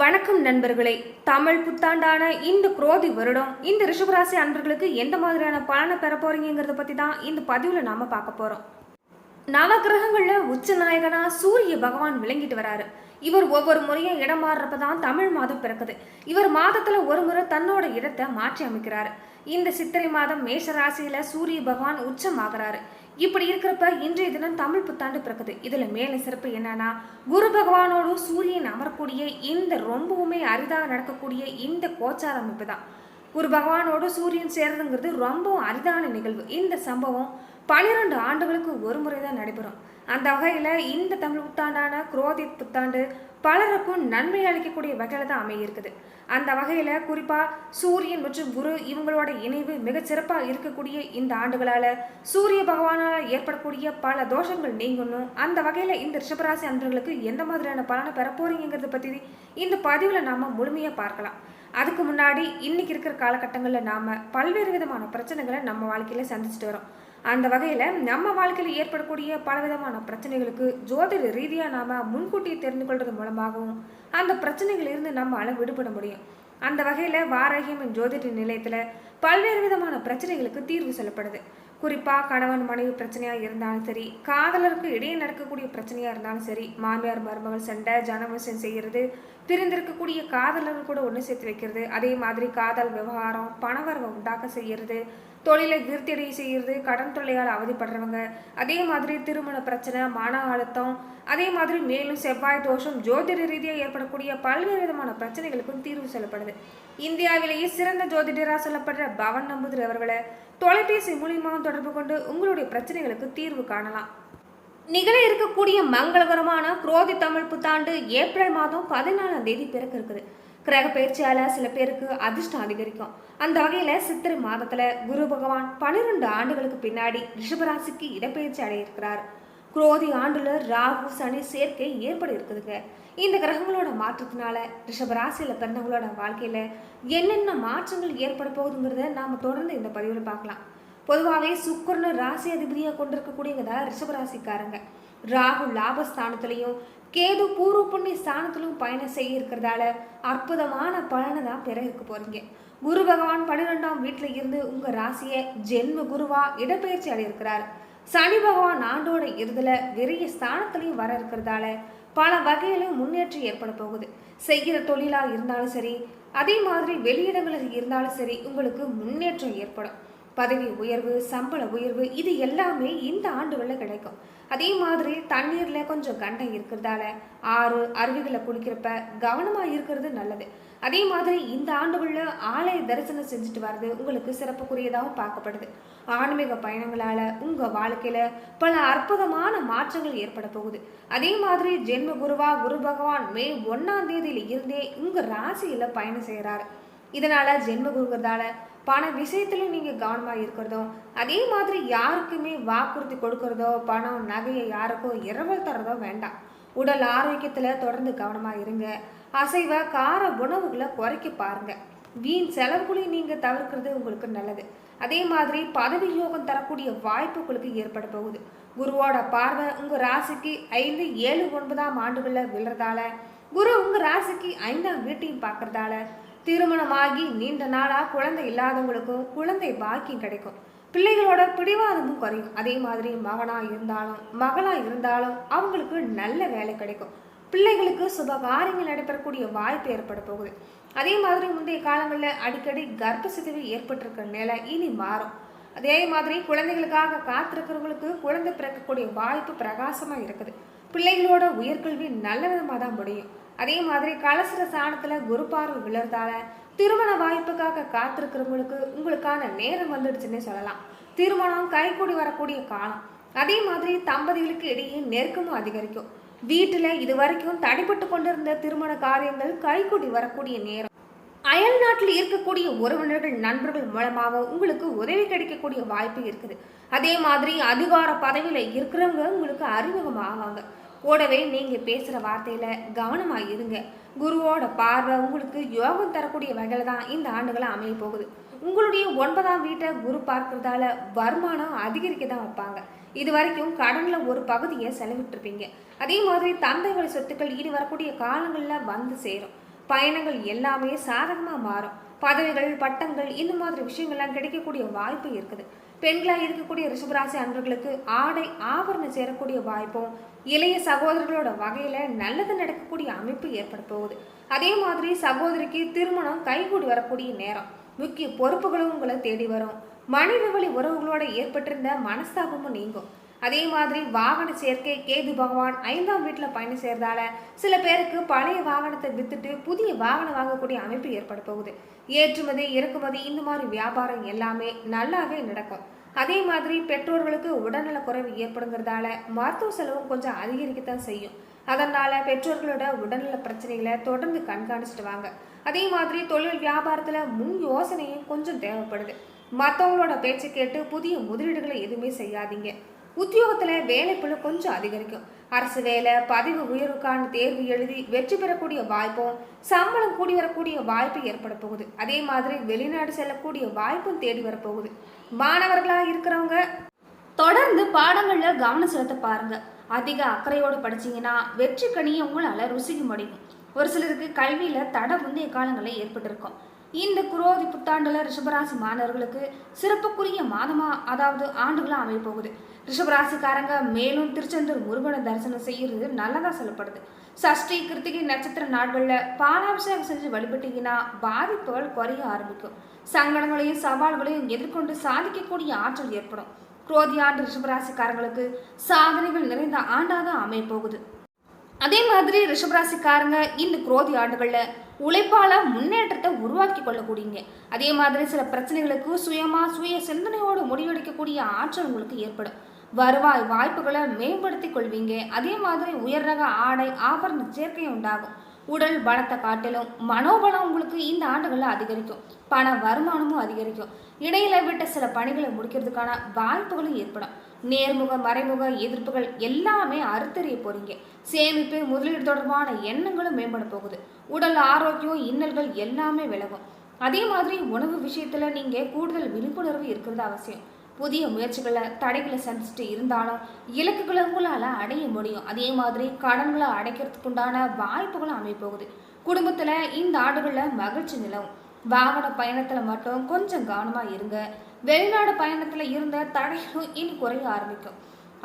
வணக்கம் நண்பர்களே. தமிழ் புத்தாண்டான இந்த குரோதி வருடம் இந்த ரிஷபராசி அன்பர்களுக்கு எந்த மாதிரியான பலனை பெற போறீங்கிறத பத்தி தான் இந்த பதிவுல நாம பார்க்க போறோம். நவகிரகங்கள்ல உச்ச நாயகனா சூரிய பகவான் விளங்கிட்டு வராரு. இவர் ஒவ்வொரு முறையும் இடம் மாறுறப்ப தான் தமிழ் மாதம் பிறக்குது. இவர் மாதத்துல ஒரு முறை தன்னோட இடத்தை மாற்றி அமைக்கிறாரு. இந்த சித்திரை மாதம் மேஷ ராசியில சூரிய பகவான் உச்சமாகறாரு. இப்படி இருக்கிறப்ப இன்றைய தினம் தமிழ் புத்தாண்டு பிறக்குது. இதில் மேல சிறப்பு என்னன்னா குரு பகவானோடு சூரியன் அமரக்கூடிய இந்த ரொம்பவுமே அரிதாக நடக்கக்கூடிய இந்த கோச்சார அமைப்பு தான் குரு பகவானோடு சூரியன் சேர்றதுங்கிறது ரொம்பவும் அரிதான நிகழ்வு. இந்த சம்பவம் பனிரெண்டு ஆண்டுகளுக்கு ஒரு முறை தான் நடைபெறும். அந்த வகையில் இந்த தமிழ் புத்தாண்டான குரோதி புத்தாண்டு பலருக்கும் நன்மை அளிக்கக்கூடிய வகையில் தான் அமையிருக்குது அந்த வகையில் குறிப்பாக சூரியன் மற்றும் குரு இவங்களோட இணைவு மிகச் சிறப்பாக இருக்கக்கூடிய இந்த ஆண்டுகளால் சூரிய பகவானால் ஏற்படக்கூடிய பல தோஷங்கள் நீங்கணும் அந்த வகையில் இந்த ரிஷபராசி அன்பர்களுக்கு எந்த மாதிரியான பலனை பெற பற்றி இந்த பதிவில் நாம் முழுமையாக பார்க்கலாம். அதுக்கு முன்னாடி இன்னைக்கு இருக்கிற காலகட்டங்களில் நாம் பல்வேறு விதமான பிரச்சனைகளை நம்ம வாழ்க்கையில் சந்திச்சுட்டு வரோம். அந்த வகையில் நம்ம வாழ்க்கையில் ஏற்படக்கூடிய பலவிதமான பிரச்சனைகளுக்கு ஜோதிட ரீதியாக நாம் முன்கூட்டியே தெரிந்து கொள்வது மூலமாகவும் அந்த பிரச்சனைகளிலிருந்து நம்மளால் விடுபட முடியும். அந்த வகையில் வாரகியமின் ஜோதிட நிலையத்தில் பல்வேறு விதமான பிரச்சனைகளுக்கு தீர்வு சொல்லப்படுது. குறிப்பாக கணவன் மனைவி பிரச்சனையாக இருந்தாலும் சரி காதலருக்கு இடையே நடக்கக்கூடிய பிரச்சனையாக இருந்தாலும் சரி மாமியார் மருமகள் சண்டை ஜனவசம் செய்கிறது பிரிந்திருக்கக்கூடிய காதலர்கள் கூட ஒன்று சேர்த்து வைக்கிறது. அதே மாதிரி காதல் விவகாரம் பணவரவை உண்டாக்க செய்கிறது தொழிலை விருத்தியடைய செய்கிறது கடன் தொல்லையால் அவதிப்படுறவங்க. அதே மாதிரி திருமண பிரச்சனை மன அழுத்தம் அதே மாதிரி மேலும் செவ்வாய் தோஷம் ஜோதிட ரீதியாக ஏற்படக்கூடிய பல்வேறு விதமான பிரச்சனைகளுக்கும் தீர்வு சொல்லப்படுது. இந்தியாவிலேயே சிறந்த ஜோதிடராக சொல்லப்படுற பவன் நம்புதிரி அவர்களை தொலைபேசி மூலியமாக தொடர்பு கொண்டு உங்களுடைய பிரச்சனைகளுக்கு தீர்வு காணலாம். நிகழ இருக்கக்கூடிய மங்களகரமான குரோதி தமிழ் புத்தாண்டு ஏப்ரல் மாதம் பதினாலாம் தேதி பிறக்க இருக்குது. கிரக பயிற்சியால் சில பேருக்கு அதிர்ஷ்டம் அதிகரிக்கும். அந்த வகையில் சித்திரை மாதத்தில் குரு பகவான் பன்னிரெண்டு ஆண்டுகளுக்கு பின்னாடி ரிஷபராசிக்கு இடப்பெயர்ச்சி அடையிருக்கிறார் குரோதி ஆண்டுல ராகு சனி சேர்க்கை ஏற்பட இருக்குதுங்க. இந்த கிரகங்களோட மாற்றத்தினால ரிஷபராசியில் பிறந்தவங்களோட வாழ்க்கையில் என்னென்ன மாற்றங்கள் ஏற்பட போகுதுங்கிறத நாம் தொடர்ந்து இந்த பதிவில் பார்க்கலாம். பொதுவாகவே சுக்கரனு ராசி அதிபதியாக கொண்டிருக்கக்கூடியவங்க தான் ரிஷபராசிக்காரங்க. ராகு லாபஸ்தானத்துலேயும் கேது பூர்வ புண்ணிய ஸ்தானத்திலும் பயணம் செய்ய இருக்கிறதால அற்புதமான பலனை தான் பெற இருக்க போறீங்க. குரு பகவான் பன்னிரெண்டாம் வீட்டில் இருந்து உங்கள் ராசியை ஜென்ம குருவா இடப்பெயர்ச்சி அடையிருக்கிறார். சனி பகவான் ஆண்டோட இருதில் விரைய ஸ்தானத்துலையும் வர இருக்கிறதால பல வகையிலும் முன்னேற்றம் ஏற்பட போகுது. செய்கிற தொழிலாக இருந்தாலும் சரி அதே மாதிரி வெளியிடங்களில் இருந்தாலும் சரி உங்களுக்கு முன்னேற்றம் ஏற்படும். பதவி உயர்வு சம்பள உயர்வு இது எல்லாமே இந்த ஆண்டுகளில் கிடைக்கும். அதே மாதிரி தண்ணீரில் கொஞ்சம் கண்டம் இருக்கிறதால ஆறு அருவிகளை குளிக்கிறப்ப கவனமாக இருக்கிறது நல்லது. அதே மாதிரி இந்த ஆண்டுகளில் ஆலய தரிசனம் செஞ்சுட்டு வர்றது உங்களுக்கு சிறப்புக்குரியதாகவும் பார்க்கப்படுது. ஆன்மீக பயணங்களால் உங்கள் வாழ்க்கையில் பல அற்புதமான மாற்றங்கள் ஏற்பட போகுது. அதே மாதிரி ஜென்ம குருவா குரு பகவான் மே ஒன்றாம் தேதியில இருந்தே உங்கள் ராசியில் பயணம் செய்கிறாரு இதனால் ஜென்மகுருங்கிறதால பண விஷயத்திலும் நீங்கள் கவனமாக இருக்கிறதும் அதே மாதிரி யாருக்குமே வாக்குறுதி கொடுக்கறதோ பணம் நகையை யாருக்கோ இரவல் தரதோ வேண்டாம். உடல் ஆரோக்கியத்தில் தொடர்ந்து கவனமாக இருங்க. அசைவ கார உணவுகளை குறைக்க பாருங்கள் வீண் செலவுகளையும் நீங்கள் தவிர்க்கிறது உங்களுக்கு நல்லது. அதே மாதிரி பதவி யோகம் தரக்கூடிய வாய்ப்பு உங்களுக்கு ஏற்பட போகுது. குருவோட பார்வை உங்கள் ராசிக்கு ஐந்து ஏழு ஒன்பதாம் ஆண்டுகளில் விழுறதால குரு உங்கள் ராசிக்கு ஐந்தாம் வீட்டையும் பார்க்குறதால திருமணமாகி நீண்ட நாளாக குழந்தை இல்லாதவங்களுக்கும் குழந்தை பாக்கியம் கிடைக்கும். பிள்ளைகளோட பிடிவாதமும் குறையும். அதே மாதிரி மகனாக இருந்தாலும் மகளாக இருந்தாலும் அவங்களுக்கு நல்ல வேலை கிடைக்கும். பிள்ளைகளுக்கு சுப காரியங்கள் நடைபெறக்கூடிய வாய்ப்பு ஏற்பட போகுது. அதே மாதிரி முந்தைய காலங்களில் அடிக்கடி கர்ப்ப சிதைவு ஏற்பட்டிருக்கிற நிலை இனி மாறும். அதே மாதிரி குழந்தைகளுக்காக காத்திருக்கிறவங்களுக்கு குழந்தை பிறக்கக்கூடிய வாய்ப்பு பிரகாசமாக இருக்குது. பிள்ளைகளோட உயர்கல்வி நல்ல விதமாக தான் முடியும். அதே மாதிரி கலசர சாணத்தில் குரு பார்வை விழுறதால திருமண வாய்ப்புக்காக காத்திருக்கிறவங்களுக்கு உங்களுக்கான நேரம் வந்துடுச்சுன்னே சொல்லலாம். திருமணம் கைகூடி வரக்கூடிய காலம். அதே மாதிரி தம்பதிகளுக்கு இடையே நெருக்கமும் அதிகரிக்கும். வீட்டில் இது வரைக்கும் தடைப்பட்டு கொண்டிருந்த திருமண காரியங்கள் கைகூடி வரக்கூடிய நேரம். அயல் நாட்டில் இருக்கக்கூடிய உறவினர்கள் நண்பர்கள் மூலமாக உங்களுக்கு உதவி கிடைக்கக்கூடிய வாய்ப்பு இருக்குது. அதே மாதிரி அதிகார பதவியில் இருக்கிறவங்க உங்களுக்கு அறிமுகம் ஆவாங்க கூடவே நீங்கள் பேசுகிற வார்த்தையில் கவனமாக இருங்க. குருவோட பார்வை உங்களுக்கு யோகம் தரக்கூடிய வகையில் தான் இந்த ஆண்டுகளை அமைய போகுது. உங்களுடைய ஒன்பதாம் வீட்டை குரு பார்க்கறதால வருமானம் அதிகரிக்க தான் வைப்பாங்க. இது வரைக்கும் கடனில் ஒரு பகுதியை செலவிட்டுருப்பீங்க. அதே மாதிரி தந்தை வழி சொத்துக்கள் இனி வரக்கூடிய காலங்களில் வந்து சேரும். பயணங்கள் எல்லாமே சாதகமாக மாறும். பதவிகள் பட்டங்கள் இந்த மாதிரி விஷயங்கள்லாம் கிடைக்கக்கூடிய வாய்ப்பு இருக்குது. பெண்களாக இருக்கக்கூடிய ரிஷபராசி அன்பர்களுக்கு ஆடை ஆபரணம் சேரக்கூடிய வாய்ப்பும் இளைய சகோதரர்களோட வகையில் நல்லது நடக்கக்கூடிய அமைப்பு ஏற்பட போகுது. அதே மாதிரி சகோதரிக்கு திருமணம் கைகூடி வரக்கூடிய நேரம் முக்கிய பொறுப்புகளும் உங்களை தேடி வரும். மனைவி வழி உறவுகளோட ஏற்பட்டிருந்த மனஸ்தாபமும் நீங்கும். அதே மாதிரி வாகன சேர்க்கை கேது பகவான் ஐந்தாம் வீட்டில் பயணம் செய்கிறதால சில பேருக்கு பழைய வாகனத்தை வித்துட்டு புதிய வாகனம் வாங்கக்கூடிய அமைப்பு ஏற்பட போகுது. ஏற்றுமதி இறக்குமதி இந்த மாதிரி வியாபாரம் எல்லாமே நல்லாவே நடக்கும். அதே மாதிரி பெற்றோர்களுக்கு உடல்நல குறைவு ஏற்படுங்கிறதால மருத்துவ செலவும் கொஞ்சம் அதிகரிக்கத்தான் செய்யும். அதனால பெற்றோர்களோட உடல்நல பிரச்சனைகளை தொடர்ந்து கண்காணிச்சுட்டு வாங்க. அதே மாதிரி தொழில் வியாபாரத்துல முன் யோசனையும் கொஞ்சம் தேவைப்படுது. மற்றவங்களோட பேச்சை கேட்டு புதிய முதலீடுகளை எதுவுமே செய்யாதீங்க. உத்தியோகத்தில் வேலைப்பளு கொஞ்சம் அதிகரிக்கும். அரசு வேலை பதவி உயர்வுக்கான தேர்வு எழுதி வெற்றி பெறக்கூடிய வாய்ப்பும் சம்பளம் கூடி வரக்கூடிய வாய்ப்பு ஏற்பட போகுது. அதே மாதிரி வெளிநாடு செல்லக்கூடிய வாய்ப்பும் தேடி வரப்போகுது மாணவர்களாக இருக்கிறவங்க தொடர்ந்து பாடங்களில் கவனம் செலுத்த பாருங்க. அதிக அக்கறையோடு படிச்சீங்கன்னா வெற்றி கனியை உங்களால் ருசிக்க முடியும். ஒரு சிலருக்கு கல்வியில் தட முந்தைய காலங்களில் ஏற்பட்டிருக்கும். இந்த குரோதி புத்தாண்டுல ரிஷபராசி மாணவர்களுக்கு சிறப்புக்குரிய மாதமா அதாவது ஆண்டுகளாக அமைய போகுது ரிஷபராசிக்காரங்க மேலும் திருச்செந்தூர் முருகனை தரிசனம் செய்யறது நல்லதா சொல்லப்படுது. சஷ்டி கிருத்திகை நட்சத்திர நாட்கள்ல பாலாபிஷேகம் செஞ்சு வழிபட்டீங்கன்னா பாதிப்புகள் குறைய ஆரம்பிக்கும். சங்கடங்களையும் சவால்களையும் எதிர்கொண்டு சாதிக்கக்கூடிய ஆற்றல் ஏற்படும். குரோதி ஆண்டு ரிஷபராசிக்காரங்களுக்கு சாதனைகள் நிறைந்த ஆண்டாதான் அமைய போகுது அதே மாதிரி ரிஷபராசிக்காரங்க இந்த குரோதி ஆண்டுகள்ல உழைப்பால முன்னேற்றத்தை உருவாக்கி கொள்ளக்கூடியங்க. அதே மாதிரி சில பிரச்சனைகளுக்கு சுயமா சுய சிந்தனையோடு முடிவெடுக்கக்கூடிய ஆற்றல் உங்களுக்கு ஏற்படும். வருவாய் வாய்ப்புகளை மேம்படுத்திக் கொள்வீங்க. அதே மாதிரி உயர் ரக ஆடை ஆபரண சேர்க்கை உண்டாகும். உடல் பலத்தை காட்டிலும் மனோபலம் உங்களுக்கு இந்த ஆண்டுகளில் அதிகரிக்கும். பண வருமானமும் அதிகரிக்கும். இடையில விட்ட சில பணிகளை முடிக்கிறதுக்கான வாய்ப்புகளும் ஏற்படும். நேர்முக மறைமுக எதிர்ப்புகள் எல்லாமே அறுத்தறிய போறீங்க. சேமிப்பு முதலீடு தொடர்பான எண்ணங்களும் மேம்பட போகுது. உடல் ஆரோக்கியம் இன்னல்கள் எல்லாமே விலகும். அதே மாதிரி உணவு விஷயத்துல நீங்க கூடுதல் விழிப்புணர்வு இருக்கிறது அவசியம். புதிய முயற்சிகளை தடைகளை சந்திச்சுட்டு இருந்தாலும் இலக்குகளை உங்களால் அடைய முடியும். அதே மாதிரி கடன்களை அடைக்கிறதுக்குண்டான வாய்ப்புகளும் அமைப்போகுது குடும்பத்தில் இந்த ஆண்டுகளில் மகிழ்ச்சி நிலவும். வாகன பயணத்தில் மட்டும் கொஞ்சம் கவனமாக இருங்க. வெளிநாடு பயணத்தில் இருந்த தடைகளும் இனி குறைய ஆரம்பிக்கும்.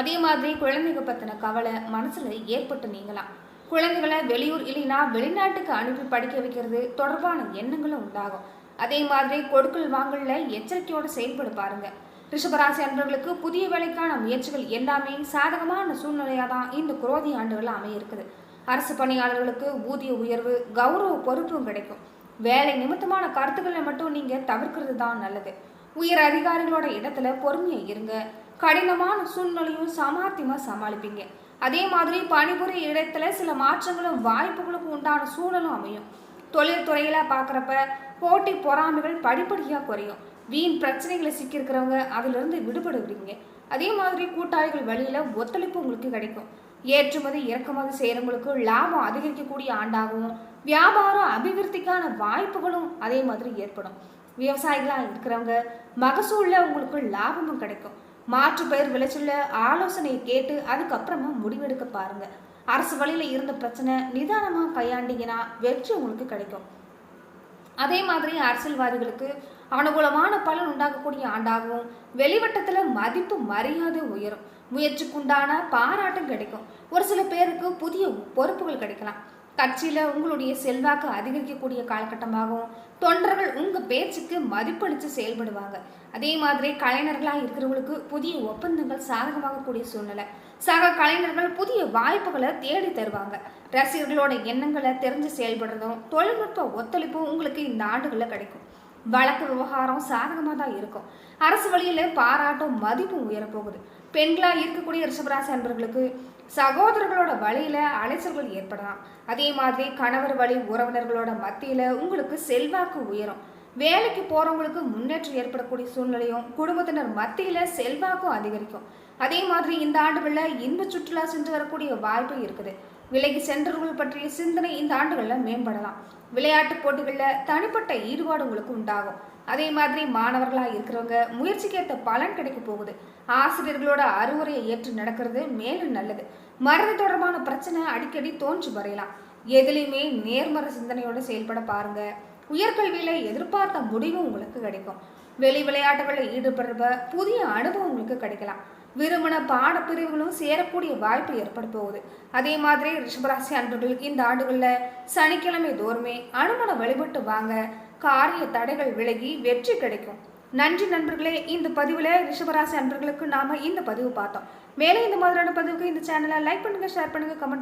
அதே மாதிரி குழந்தைங்க பற்றின கவலை மனசில் ஏற்பட்டு நீங்களாம் குழந்தைகளை வெளியூர் இல்லைன்னா வெளிநாட்டுக்கு அனுப்பி படிக்க வைக்கிறது தொடர்பான எண்ணங்களும் உண்டாகும். அதே மாதிரி கொடுக்கல் வாங்கல எச்சரிக்கையோடு செயல்பட பாருங்க. ரிஷபராசி அன்பர்களுக்கு புதிய வேலைக்கான முயற்சிகள் எல்லாமே சாதகமான சூழ்நிலையாக தான் இந்த குரோதி ஆண்டுகள் அமையிருக்குது அரசு பணியாளர்களுக்கு ஊதிய உயர்வு கௌரவ பொறுப்பும் கிடைக்கும். வேலை நிமித்தமான கருத்துக்களை மட்டும் நீங்கள் தவிர்க்கிறது தான் நல்லது. உயர் அதிகாரிகளோட இடத்துல பொறுமையை இருங்க. கடினமான சூழ்நிலையும் சமாத்தியமாக சமாளிப்பீங்க. அதே மாதிரி பணிபுரிய இடத்துல சில மாற்றங்களும் வாய்ப்புகளுக்கு உண்டான சூழலும் அமையும். தொழில்துறையில் பார்க்குறப்ப போட்டி பொறாமைகள் படிப்படியாக குறையும். வீண் பிரச்சனைகளை சிக்கியிருக்கிறவங்க அதிலிருந்து விடுபடுவீங்க. அதே மாதிரி கூட்டாளிகள் வழியில் ஒத்துழைப்பு உங்களுக்கு கிடைக்கும். ஏற்றுமதி இறக்குமதி செய்கிறவங்களுக்கு லாபம் அதிகரிக்கக்கூடிய ஆண்டாகவும் வியாபாரம் அபிவிருத்திக்கான வாய்ப்புகளும் அதே மாதிரி ஏற்படும். விவசாயிகளாக இருக்கிறவங்க மகசூலில் உங்களுக்கு லாபமும் கிடைக்கும். மாற்று பயிர் ஆலோசனையை கேட்டு அதுக்கப்புறமா முடிவெடுக்க பாருங்கள் அரசு வழியில் இருந்த பிரச்சனை நிதானமாக கையாண்டிங்கன்னா வெற்றி உங்களுக்கு கிடைக்கும். அதே மாதிரி அரசியல்வாதிகளுக்கு அனுகூலமான பலன் உண்டாகக்கூடிய ஆண்டாகவும் வெளிவட்டத்தில் மதிப்பு மரியாதை உயரும். முயற்சிக்குண்டான பாராட்டும் கிடைக்கும். ஒரு சில பேருக்கு புதிய பொறுப்புகள் கிடைக்கலாம். கட்சியில் உங்களுடைய செல்வாக்கு அதிகரிக்கக்கூடிய காலகட்டமாகவும் தொண்டர்கள் உங்கள் பேச்சுக்கு மதிப்பளித்து செயல்படுவாங்க. அதே மாதிரி கலைஞர்களாக இருக்கிறவங்களுக்கு புதிய ஒப்பந்தங்கள் சாதகமாகக்கூடிய சூழ்நிலை. சக கலைஞர்கள் புதிய வாய்ப்புகளை தேடி தருவாங்க. ரசிகர்களோட எண்ணங்களை தெரிஞ்சு செயல்படுறதும் தொழில்நுட்ப ஒத்துழைப்பும் உங்களுக்கு இந்த ஆண்டுகளில் கிடைக்கும். வழக்கு விவகாரம் சாதகமாக தான் இருக்கும். அரசு வழியில் பாராட்டும் மதிப்பும் உயரப்போகுது. பெண்களாக இருக்கக்கூடிய ரிஷபராசி அன்பர்களுக்கு சகோதரர்களோட வழியில் அலைச்சல்கள் ஏற்படலாம். அதே மாதிரி கணவர் வழி உறவினர்களோட மத்தியில் உங்களுக்கு செல்வாக்கு உயரும். வேலைக்கு போகிறவங்களுக்கு முன்னேற்றம் ஏற்படக்கூடிய சூழ்நிலையும் குடும்பத்தினர் மத்தியில் செல்வாக்கும் அதிகரிக்கும். அதே மாதிரி இந்த ஆண்டுகளில் இன்ப சுற்றுலா சென்று வரக்கூடிய வாய்ப்பு இருக்குது. விலகி சென்றவர்கள் பற்றிய சிந்தனை இந்த ஆண்டுகளில் மேம்படலாம். விளையாட்டு போட்டிகளில் தனிப்பட்ட ஈடுபாடு உங்களுக்கு உண்டாகும். அதே மாதிரி மாணவர்களாக இருக்கிறவங்க முயற்சிக்கேற்ற பலன் கிடைக்க போகுது. ஆசிரியர்களோட அறிவுரையை ஏற்று நடக்கிறது மேலும் நல்லது. மருந்து தொடர்பான பிரச்சனை அடிக்கடி தோன்றி வரையலாம். எதுலேயுமே நேர்மறை சிந்தனையோடு செயல்பட பாருங்க. உயர்கல்வியில் எதிர்பார்த்த முடிவு உங்களுக்கு கிடைக்கும். வெளி விளையாட்டுகளில் ஈடுபடுறப்ப புதிய அனுபவம் உங்களுக்கு கிடைக்கலாம். விரும்பின பாடப்பிரிவுகளும் சேரக்கூடிய வாய்ப்பு ஏற்பட போகுது அதே மாதிரி ரிஷபராசி அன்பர்கள் இந்த ஆண்டுகளில் சனிக்கிழமை தோறுமே அனுமனை வழிபட்டு வாங்க. காரிய தடைகள் விலகி வெற்றி கிடைக்கும். நன்றி நண்பர்களே இந்த பதிவில் ரிஷபராசி அன்பர்களுக்கு நாம இந்த பதிவு பார்த்தோம். மேலே இந்த மாதிரியான பதிவுக்கு இந்த சேனலை லைக் பண்ணுங்க ஷேர் பண்ணுங்க கமெண்ட்